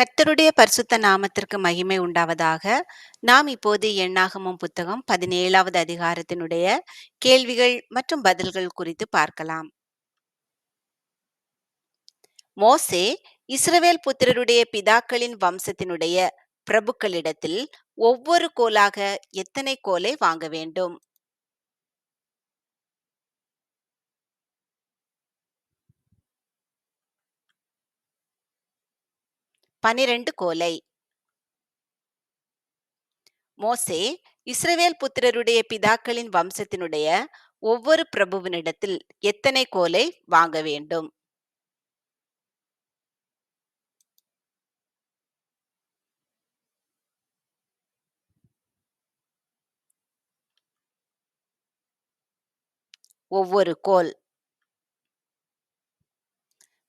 கர்த்தருடைய பரிசுத்த நாமத்திற்கு மகிமை உண்டாவதாக. நாம் இப்போது எண்ணாகமும் புத்தகம் பதினேழாவது அதிகாரத்தினுடைய கேள்விகள் மற்றும் பதில்கள் குறித்து பார்க்கலாம். மோசே இஸ்ரவேல் புத்திரருடைய பிதாக்களின் வம்சத்தினுடைய பிரபுக்களிடத்தில் ஒவ்வொரு கோலாக எத்தனை கோலை வாங்க வேண்டும்? பனிரெண்டு கோலை. மோசே இஸ்ரவேல் புத்திரருடைய பிதாக்களின் வம்சத்தினுடைய ஒவ்வொரு பிரபுவினிடத்தில் எத்தனை கோலை வாங்க வேண்டும்? ஒவ்வொரு கோல்.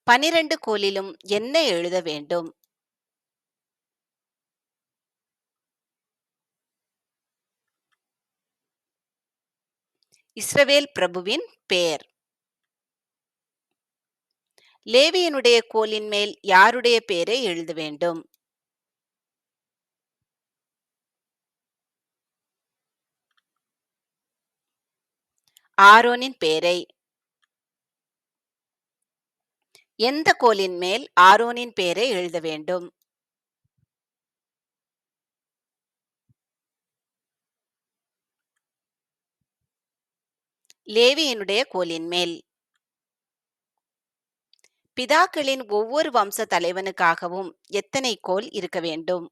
பனிரெண்டு கோலிலும் என்ன எழுத வேண்டும்? இஸ்ரவேல் பிரபுவின் பெயர். லேவியனுடைய கோலின் மேல் யாருடைய பெயரை எழுத வேண்டும்? ஆரோனின் பெயரை. எந்த கோலின் மேல் ஆரோனின் பெயரை எழுத வேண்டும்? லேவியனுடைய கோலின் மேல். பிதாக்களின் ஒவ்வொரு வம்ச தலைவனுக்காகவும் எத்தனை கோல் இருக்க வேண்டும்?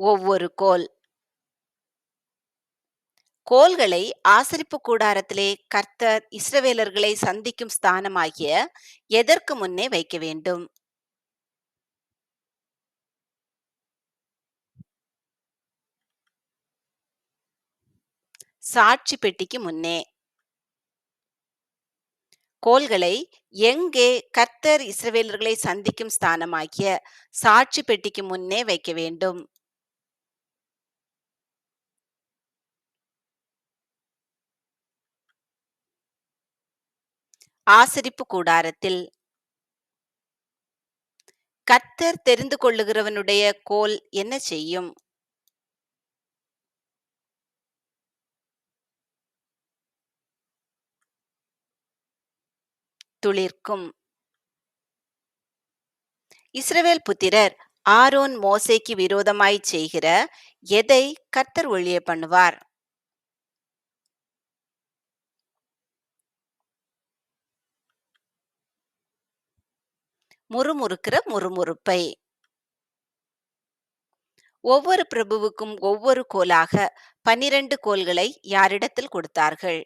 ஒவ்வொரு கோல். கோல்களை ஆசரிப்பு கூடாரத்திலே கர்த்தர் இஸ்ரவேலர்களை சந்திக்கும் ஸ்தானமாகிய எதற்கு முன்னே வைக்க வேண்டும்? சாட்சி பெட்டிக்கு முன்னே. கோல்களை எங்கே கர்த்தர் இஸ்ரவேலர்களை சந்திக்கும் ஸ்தானமாகிய சாட்சி பெட்டிக்கு முன்னே வைக்க வேண்டும். ஆசரிப்பு கூடாரத்தில். கர்த்தர் தெரிந்து கொள்ளுகிறவனுடைய கோல் என்ன செய்யும்? துளிர்க்கும். இஸ்ரவேல் புத்திரர் ஆரோன் மோசேக்கு விரோதமாய் செய்கிற எதை கர்த்தர் ஒழிய பண்ணுவார்? முறுமுறுக்கிற முறுமுறுப்பை. ஒவ்வொரு பிரபுவுக்கும் ஒவ்வொரு கோலாக பனிரெண்டு கோல்களை யாரிடத்தில் கொடுத்தார்கள்?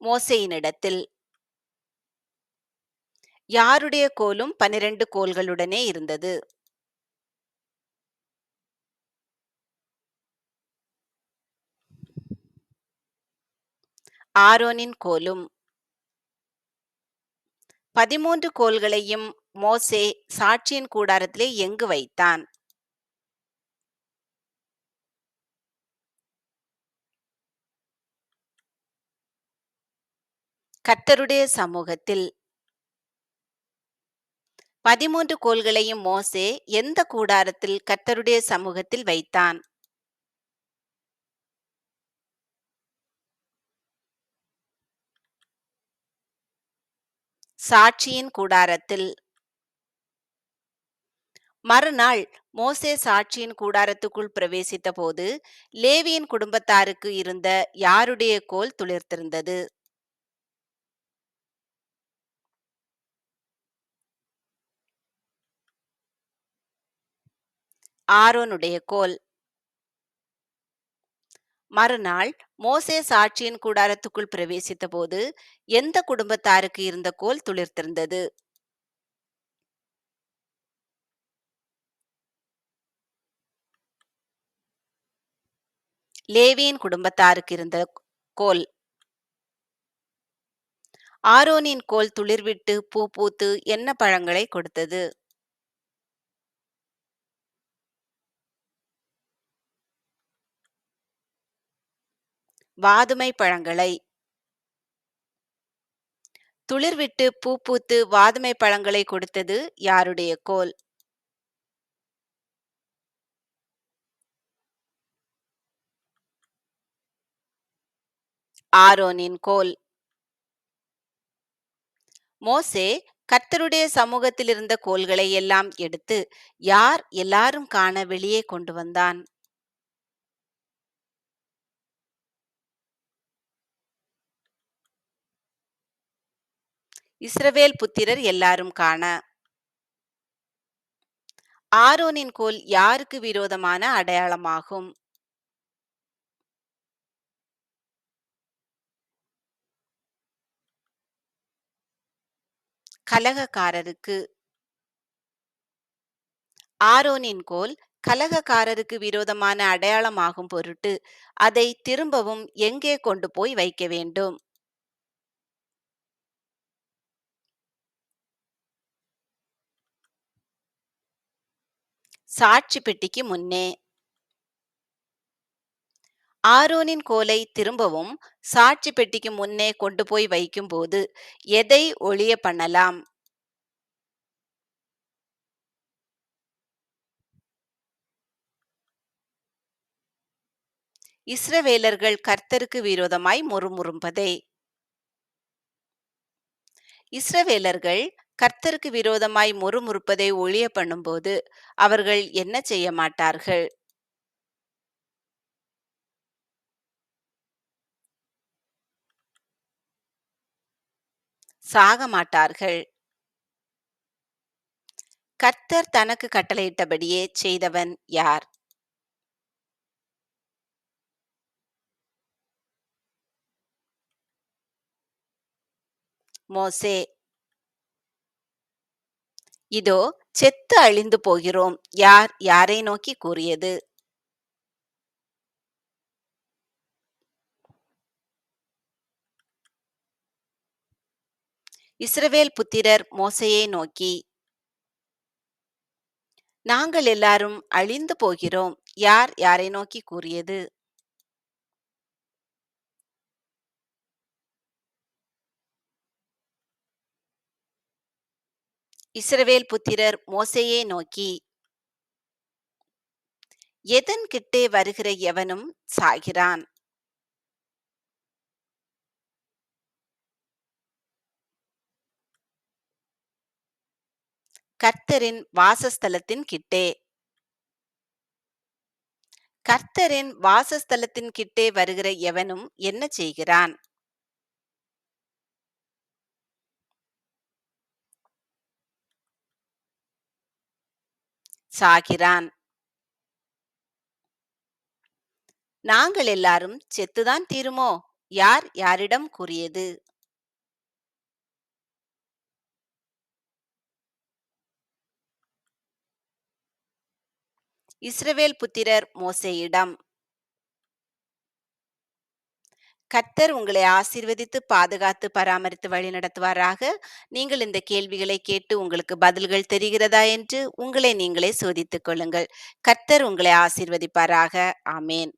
மோசையினிடத்தில். யாருடைய கோலும் பனிரெண்டு கோல்களுடனே இருந்தது. ஆரோனின் கோலும் பதிமூன்று கோல்களையும் மோசே சாட்சியின் கூடாரத்திலே எங்கு வைத்தான்? கர்த்தருடைய சமூகத்தில் பதிமூன்று கோல்களையும் மோசே எந்த கூடாரத்தில் கர்த்தருடைய சமூகத்தில் வைத்தான்? சாட்சியின் கூடாரத்தில். மறுநாள் மோசே சாட்சியின் கூடாரத்துக்குள் பிரவேசித்த போது லேவியின் குடும்பத்தாருக்கு இருந்த யாருடைய கோல் துளிர்த்திருந்தது? ஆரோனுடைய கோல். மறுநாள் மோசே சாட்சியின் கூடாரத்துக்குள் பிரவேசித்த போது எந்த குடும்பத்தாருக்கு இருந்த கோல் துளிர்த்திருந்தது? லேவியின் குடும்பத்தாருக்கு இருந்த கோல். ஆரோனின் கோல் துளிர்விட்டு பூ பூத்து என்ன பழங்களை கொடுத்தது? வாதுமை பழங்களை. துளிர்விட்டு பூ பூத்து வாதுமை பழங்களை கொடுத்தது யாருடைய கோல்? ஆரோனின் கோல். மோசே கர்த்தருடைய சமூகத்தில் இருந்த கோல்களை எல்லாம் எடுத்து யார் எல்லாரும் காண வெளியே கொண்டு வந்தான்? இஸ்ரவேல் புத்திரர் எல்லாரும் காண. ஆரோனின் கோல் யாருக்கு விரோதமான அடையாளமாகும்? கலகக்காரருக்கு. ஆரோனின் கோல் கலகக்காரருக்கு விரோதமான அடையாளமாகும் பொருட்டு அதை திரும்பவும் எங்கே கொண்டு போய் வைக்க வேண்டும்? சாட்சி பெட்டிக்கு முன்னே. ஆரோனின் கோலை திரும்பவும் சாட்சி பெட்டிக்கு முன்னே கொண்டு போய் வைக்கும்போது எதை ஒளிய பண்ணலாம்? இஸ்ரவேலர்கள் கர்த்தருக்கு விரோதமாய் முறுமுறுப்பதே இஸ்ரவேலர்கள் கர்த்தருக்கு விரோதமாய் முறுமுறுப்பதை ஒழிய பண்ணும்போது அவர்கள் என்ன செய்ய மாட்டார்கள்? சாக மாட்டார்கள். கர்த்தர் தனக்கு கட்டளையிட்டபடியே செய்தவன் யார்? மோசே இதோ செத்து அழிந்து போகிறோம். யார் யாரை நோக்கி கூறியது? இஸ்ரவேல் புத்திரர் மோசையை நோக்கி நாங்கள் எல்லாரும் அழிந்து போகிறோம். யார் யாரை நோக்கி கூறியது? இஸ்ரவேல் புத்திரர் மோசையை நோக்கி எதன் கிட்டே வருகிற எவனும் சாகிறான்? கர்த்தரின் வாசஸ்தலத்தின் கிட்டே. கர்த்தரின் வாசஸ்தலத்தின் கிட்டே வருகிற எவனும் என்ன செய்கிறான்? சாகிறான். நாங்கள் எல்லாரும் செத்துதான் தீருமோ? யார் யாரிடம் கூறியது? இஸ்ரவேல் புத்திரர் மோசேயிடம் கர்த்தர் உங்களை ஆசீர்வதித்து பாதுகாத்து பராமரித்து வழி நடத்துவாராக. நீங்கள் இந்த கேள்விகளை கேட்டு உங்களுக்கு பதில்கள் தெரிகிறதா என்று உங்களை நீங்களே சோதித்துக் கொள்ளுங்கள். கர்த்தர் உங்களை ஆசீர்வதிப்பாராக. ஆமேன்.